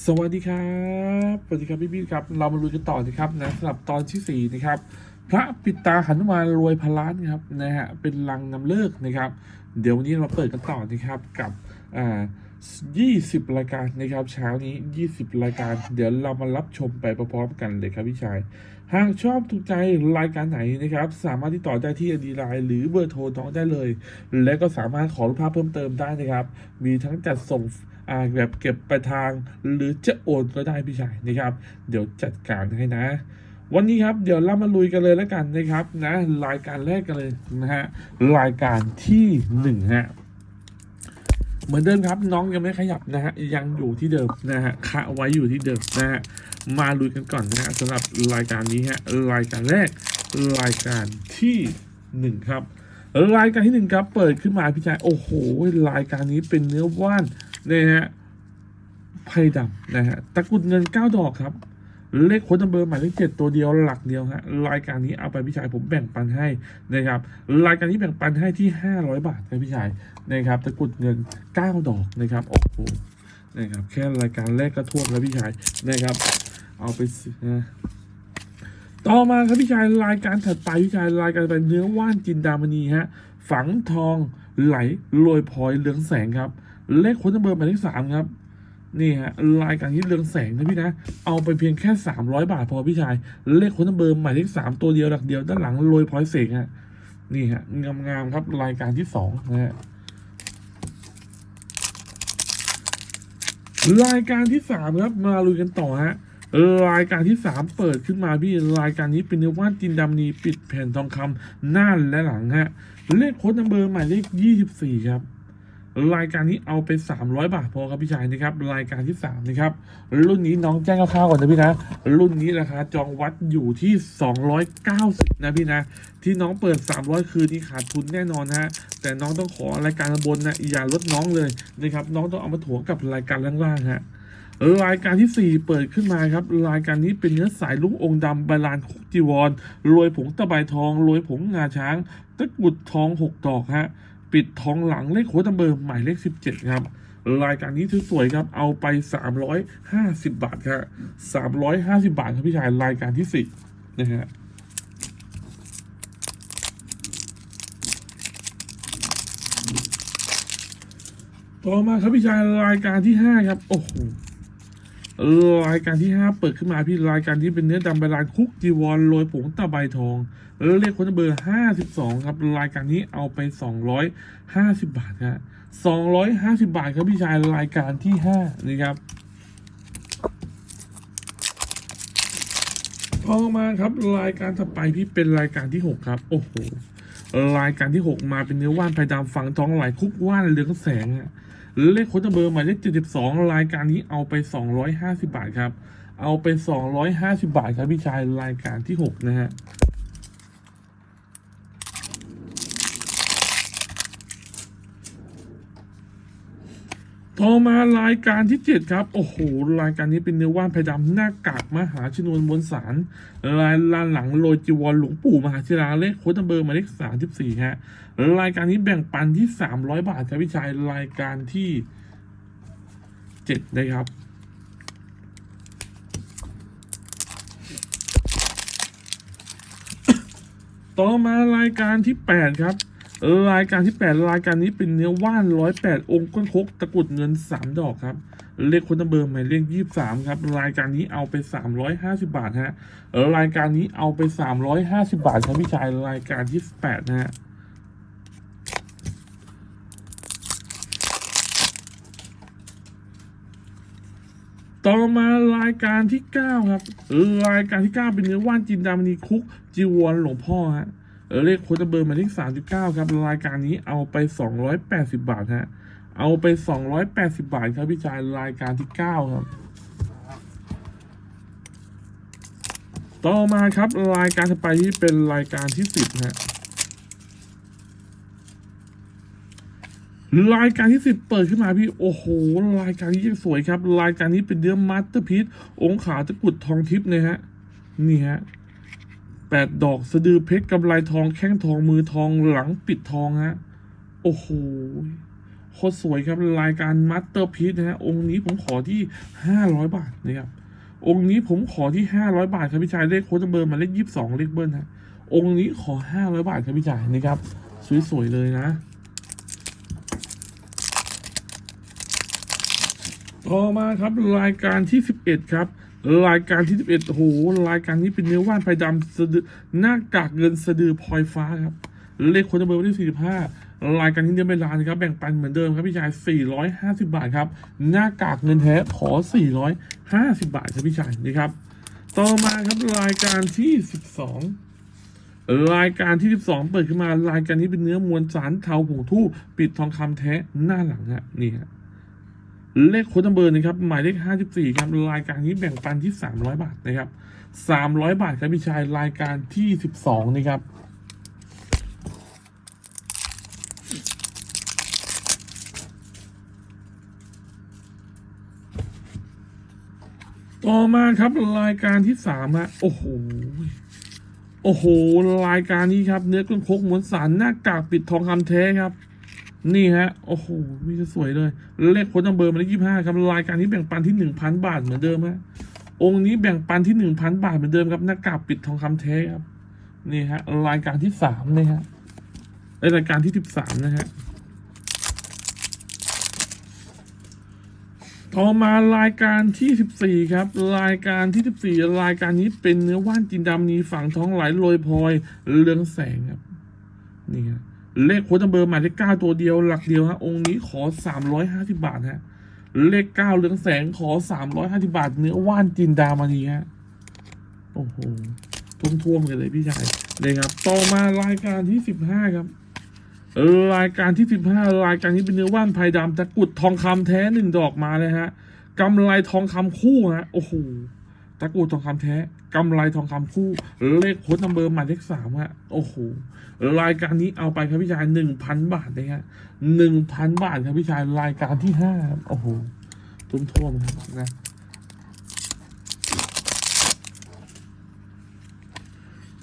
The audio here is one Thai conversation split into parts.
สวัสดีครับสวัสดีครับพี่พี่ครับเรามาลุยกันต่อนะครับนะสำหรับตอนที่สี่นะครับ พระปิตาหันุมานรวยพันล้านครับนะฮะเป็นลังนำเลิกนะครับ เดี๋ยววันนี้เราเปิดกันต่อนะครับกับอ่า20 รายการนะครับเช้านี้ 20 รายการ เดี๋ยวเรามารับชมไปพร้อมๆกันเลยครับพี่ชาย หากชอบถูกใจรายการไหนนะครับ สามารถที่ต่อได้ที่อดีไลน์หรือเบอร์โทรน้องได้เลย และก็สามารถขอรูปภาพเพิ่มเติมได้นะครับ มีทั้งจัดส่งแบบเก็บไปลายทางหรือจะโอนก็ได้พี่ชายนะครับ เดี๋ยวจัดการให้นะ วันนี้ครับเดี๋ยวเรามาลุยกันเลยแล้วกันนะครับนะรายการแรกกันเลยนะฮะรายการที่หนึ่งฮะเหมือนเดิมครับน้องยังไม่ขยับนะฮะยังอยู่ที่เดิมนะฮะคะไว้อยู่ที่เดิมนะฮะมาลุยกันก่อนนะฮะสำหรับรายการนี้ฮะรายการแรกรายการที่หนึ่งครับรายการที่หนึ่งครับเปิดขึ้นมาพี่ชายโอ้โหรายการนี้เป็นเนื้อว่าน นะฮะไพ่ดำนะฮะตะกรุดเงินเก้าดอกครับ เลขโค้ดนัมเบอร์หมายเลขเจ็ดตัวเดียวหลักเดียวฮะรายการนี้เอาไปพี่ชายผมแบ่งปันให้นะครับรายการนี้แบ่งปันให้ที่ห้าร้อยบาทครับพี่ชายนะครับตะกรุดเงินเก้าดอกนะครับโอ้โหนะครับแค่รายการแรกก็ท่วมแล้วพี่ชายนะครับ เอาไปนะต่อมาครับพี่ชายรายการถัดไปพี่ชายรายการเป็นเนื้อว่านจินดามณีฮะฝังทองไหลโรยพลอยเหลืองแสงครับ เลขโค้ดนัมเบอร์หมายเลขสามครับนี่ฮะรายการที่เรืองแสงนะพี่นะ เอาไปเพียงแค่สามร้อยบาทพอพี่ชาย เลขคนนัมเบอร์หมายเลขสามตัวเดียวหลักเดียวด้านหลังโรยพลอยเสกฮะนี่ฮะงามๆครับรายการที่สองนะฮะรายการที่สามครับมาลุยกันต่อฮะรายการที่สามเปิดขึ้นมาพี่รายการนี้เป็นเนื้อว่านจินดำนีปิดแผ่นทองคำหน้าและหลังฮะเลขโค้ดนัมเบอร์หมายเลขยี่สิบสี่ครับ รายการนี้เอาไป 300 บาทพอครับพี่ชายนะครับ รายการที่3นะครับรุ่นนี้น้องแจ้งคร่าวๆก่อนนะพี่นะ รุ่นนี้ราคาจองวัดอยู่ที่ 290 นะพี่นะ ที่น้องเปิด 300 คือนี่ขาดทุนแน่นอนนะฮะแต่น้องต้องขอรายการบนนะอย่าลดน้องเลยนะครับ น้องต้องเอามาถ่วงกับรายการล่างๆฮะรายการที่ 4 เปิดขึ้นมาครับ รายการนี้เป็นเนื้อสายลูกองค์ดำบาลานคุกจีวรโรยผงตะไบทองโรยผงงาช้าง ตะกุดทอง 6 ดอกฮะ ปิดทองหลังเลขโค้ดนัมเบอร์หมายเลข 17 ครับ รายการนี้สวยๆครับ เอาไป 350 บาทครับ350 บาทครับพี่ชายรายการที่4นะฮะต่อมาครับพี่ชายรายการที่ 5 ครับ โอ้โห รายการที่5เปิดขึ้นมาพี่รายการที่เป็นเนื้อดำบลานคุกจีวรโรยผงตะไบทองแล้วเลขคนเบอร์52ครับรายการนี้เอาไป250บบาทครับ250บาทครับพี่ชายรายการที่5นี่ครับต่อมาครับรายการถัดไปพี่เป็นรายการที่6ครับ โอ้โหรายการที่6มาเป็นเนื้อว่านไผ่ดำฝังทองไหลคุกว่านเรืองแสงอะ เลขโค้ดเบอร์หมายเลข72 รายการนี้เอาไป 250 บาทครับ เอาไป 250 บาทครับพี่ชายรายการที่ 6 นะฮะ ต่อมารายการที่ 7 ครับ โอ้โห รายการนี้เป็นเนื้อว่านไผ่ดำหน้ากากมหาชนวนมวลสารลายลานหลังโรจีวรหลวงปู่มหาศิลาเลขโค้ดนัมเบอร์หมายเลขสามสิบสี่ฮะ รายการนี้แบ่งปันที่สามร้อยบาทครับพี่ชายรายการที่เจ็ดนะครับต่อมารายการที่แปดครับ รายการที่แปดรายการนี้เป็นเนื้อว่านร้อยแปดองค์ก้นคกตะกุดเงินสามดอกครับ เลขคนนัมเบอร์หมายเลขยี่สามครับ รายการนี้เอาไปสามร้อยห้าสิบาทฮะรายการนี้เอาไปสามร้อยห้าสิบาทครับพี่ชายรายการที่แปดนะฮะต่อมารายการที่ 9 ครับรายการที่ 9 เป็นเนื้อว่านจินดามณีคุกจีวรหลวงพ่อฮะ เลขโค้ดเบอร์หมายเลข39 ครับ รายการนี้เอาไป 280 บาทฮะ เอาไป 280 บาทครับพี่ชายรายการที่ 9 ครับ ต่อมาครับรายการถัดไปที่เป็นรายการที่ 10 ฮะ รายการที่สิบเปิดขึ้นมาพี่ โอ้โห รายการนี้ยังสวยครับ รายการนี้เป็นเนื้อมมัตเตอร์พีซองขาตะกุดทองทิพย์นะฮะ นี่ฮะ แปดดอกสะดือเพชรกำไลทองแข้งทองมือทองหลังปิดทองฮะ โอ้โหโคตรสวยครับรายการมัตเตอร์พีซนะฮะองค์นี้ผมขอที่ห้าร้อยบาทนะครับองค์นี้ผมขอที่ห้าร้อยบาทครับพี่ชายเลขโค้ดเบอร์มาเลขยี่สิบสองเลขเบิ้ลฮะองค์นี้ขอห้าร้อยบาทครับพี่ชายนะครับ สวยๆเลยนะ ต่อมาครับรายการที่สิบเอ็ดครับ รายการที่สิบเอ็ดโอ้โห รายการนี้เป็นเนื้อว่านไฟดำสะดือหน้ากากเงินสะดือพลอยฟ้าครับ เลขคนเบอร์วันที่สี่สิบห้ารายการนี้เดินไปร้านะครับ แบ่งปันเหมือนเดิมครับพี่ชายสี่ร้อยห้าสิบาทครับ หน้ากากเงินแท้ขอสี่ร้อยห้าสิบาทครับพี่ชายนะครับ ต่อมาครับรายการที่สิบสองรายการที่ 12 เปิดขึ้นมารายการนี้เป็นเนื้อมวลสารเทาผงทู่ปิดทองคำแท้หน้าหลังฮะนี่ฮะ เลขโค้ดนัมเบอร์นะครับหมายเลข 54 ครับ รายการนี้แบ่งปันที่ 300 บาทนะครับ 300 บาทครับพี่ชายรายการที่ 12 นะครับต่อมาครับรายการที่สามฮะโอ้โหโอ้โห รายการนี้ครับ เนื้อกุ้งคกม้วนสารหน้ากากปิดทองคำแท้ครับ นี่ฮะ โอ้โห มีจะสวยเลย เลขโค้ดนัมเบอร์มาเลขยี่ห้าครับ รายการนี้แบ่งปันที่หนึ่งพันบาทเหมือนเดิมฮะ องค์นี้แบ่งปันที่หนึ่งพันบาทเหมือนเดิมครับหน้ากากปิดทองคำแท้ครับ นี่ฮะ รายการที่สามนะฮะรายการที่สิบสามนะฮะ ต่อมารายการที่14ครับ รายการที่14รายการนี้เป็นเนื้อว่านจินดำนีฝังท้องไหลโรยพลอยเรืองแสงครับ นี่ฮะ เลขโค้ดนัมเบอร์หมายเลขเก้าตัวเดียวหลักเดียวฮะองค์นี้ขอ350บาทฮะเลขเก้าเรืองแสงขอ350บาท เนื้อว่านจินดามณีฮะโอ้โหท่วมๆกันเลยพี่ชายเลยครับ ต่อมารายการที่15ครับรายการที่สิบห้ารายการนี้เป็นเนื้อว่านไผ่ดำตะกุดทองคำแท้หนึ่งดอกมาเลยฮะกำไรทองคำคู่ฮะโอ้โห ตะกรุดทองคำแท้กำไรทองคำคู่ เลขโค้ดนัมเบอร์หมายเลขสามฮะโอ้โหรายการนี้เอาไปครับพี่ชายหนึ่งพันบาทเลยฮะหนึ่งพันบาทครับพี่ชายรายการที่ห้าโอ้โหทุ่มท่วมนะ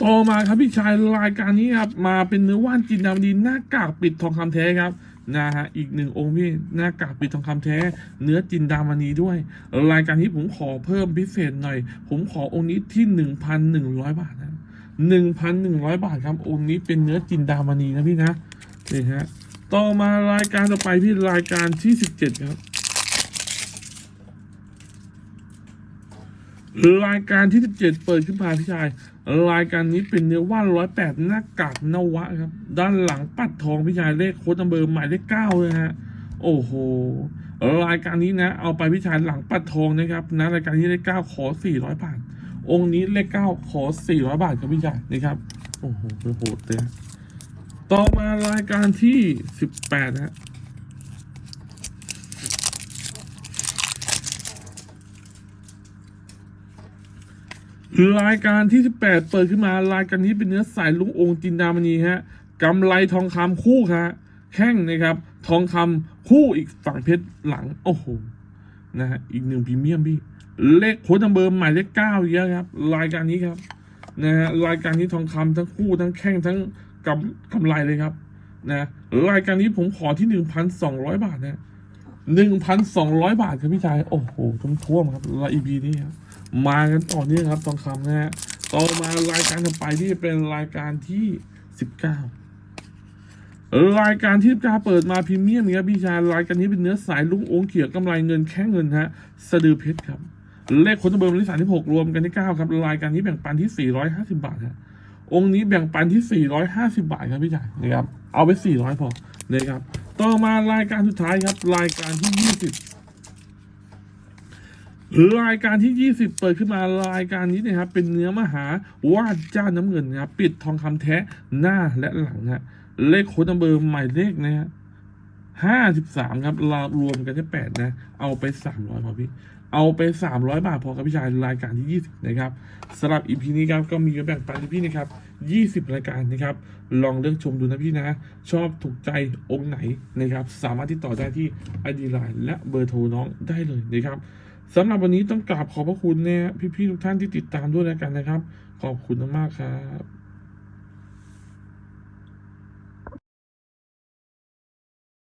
ต่อมาครับพี่ชายรายการนี้ครับมาเป็นเนื้อว่านจินดามดีหน้ากากปิดทองคำแท้ครับ นะฮะอีกหนึ่งองค์พี่หน้ากากปิดทองคำแท้ เนื้อจินดามณีด้วย รายการนี้ผมขอเพิ่มพิเศษหน่อย ผมขอองค์นี้ที่หนึ่งพันหนึ่งร้อยบาทนะหนึ่งพันหนึ่งร้อยบาทครับองค์นี้เป็นเนื้อจินดามณีนะพี่นะนี่ฮะต่อมารายการต่อไปพี่รายการที่สิบเจ็ดครับ รายการที่ 17 เปิดขึ้นมาพี่ชาย รายการนี้เป็นเนื้อว่านร้อยแปดหน้ากากนวะครับ ด้านหลังปัดทองพี่ชายเลขโค้ดนัมเบอร์หมายเลขเก้าเลยฮะ โอ้โห รายการนี้นะ เอาไปพี่ชายหลังปัดทองนะครับนะรายการนี้เลขเก้าขอสี่ร้อยบาท องค์นี้เลขเก้าขอสี่ร้อยบาทครับพี่ชายนะครับ โอ้โหโหดเลยนะต่อมารายการที่สิบแปดนะ รายการที่ 18 เปิดขึ้นมารายการนี้เป็นเนื้อสายลุงองค์จินดามณีฮะกำไรทองคำคู่ฮะแข้งนะครับ ทองคำคู่อีกฝั่งเพชรหลัง โอ้โหนะฮะอีกหนึ่งพรีเมียมพี่ เลขโค้ดนัมเบอร์หมายเลขเก้าเยอะครับ รายการนี้ครับนะฮะรายการนี้ทองคำทั้งคู่ทั้งแข้งทั้งกำกำไรเลยครับนะรายการนี้ผมขอที่หนึ่งพันสองร้อยบาทนะหนึ่งพันสองร้อยบาทครับพี่ชาย โอ้โหท่วมครับรายอีพีนี้ครับ มากันต่อเนื่องครับทองคำนะฮะต่อมารายการต่อไปที่เป็นรายการที่สิบเก้ารายการที่สิบเก้าเปิดมาพรีเมียมครับพี่ชายรายการนี้เป็นเนื้อสายลุงโองเขียวกำไรเงินแค่เงินฮะสะดือเพชรครับ เลขคนเบอร์เลขสามที่หกรวมกันที่เก้าครับ รายการนี้แบ่งปันที่สี่ร้อยห้าสิบาทฮะองค์นี้แบ่งปันที่สี่ร้อยห้าสิบาทครับพี่ชายนะครับเอาไปสี่ร้อยพอนะครับต่อมารายการสุดท้ายครับ รายการที่ยี่สิบ รายการที่ 20 เปิดขึ้นมารายการนี้นะครับ เป็นเนื้อมหาวาดเจ้าน้ำเงินนะครับปิดทองคำแท้หน้าและหลังฮะเลขโค้ดนัมเบอร์หมายเลขนะฮะห้าสิบสามครับรารวมกันที่แปดนะ เอาไปสามร้อยพอพี่ เอาไปสามร้อยบาทพอครับพี่ชายรายการที่ยี่สิบนะครับสำหรับอีพีนี้ครับก็มีแบ่งปันพี่นะครับยี่สิบรายการนะครับ ลองเลือกชมดูนะพี่นะ ชอบถูกใจองค์ไหนนะครับ สามารถติดต่อได้ที่ไอดีไลน์และเบอร์โทรน้องได้เลยนะครับ สำหรับวันนี้ต้องกราบขอบพระคุณเนี่ยพี่ๆทุกท่านที่ติดตามด้วยแล้วกันนะครับ ขอบคุณมากๆครับ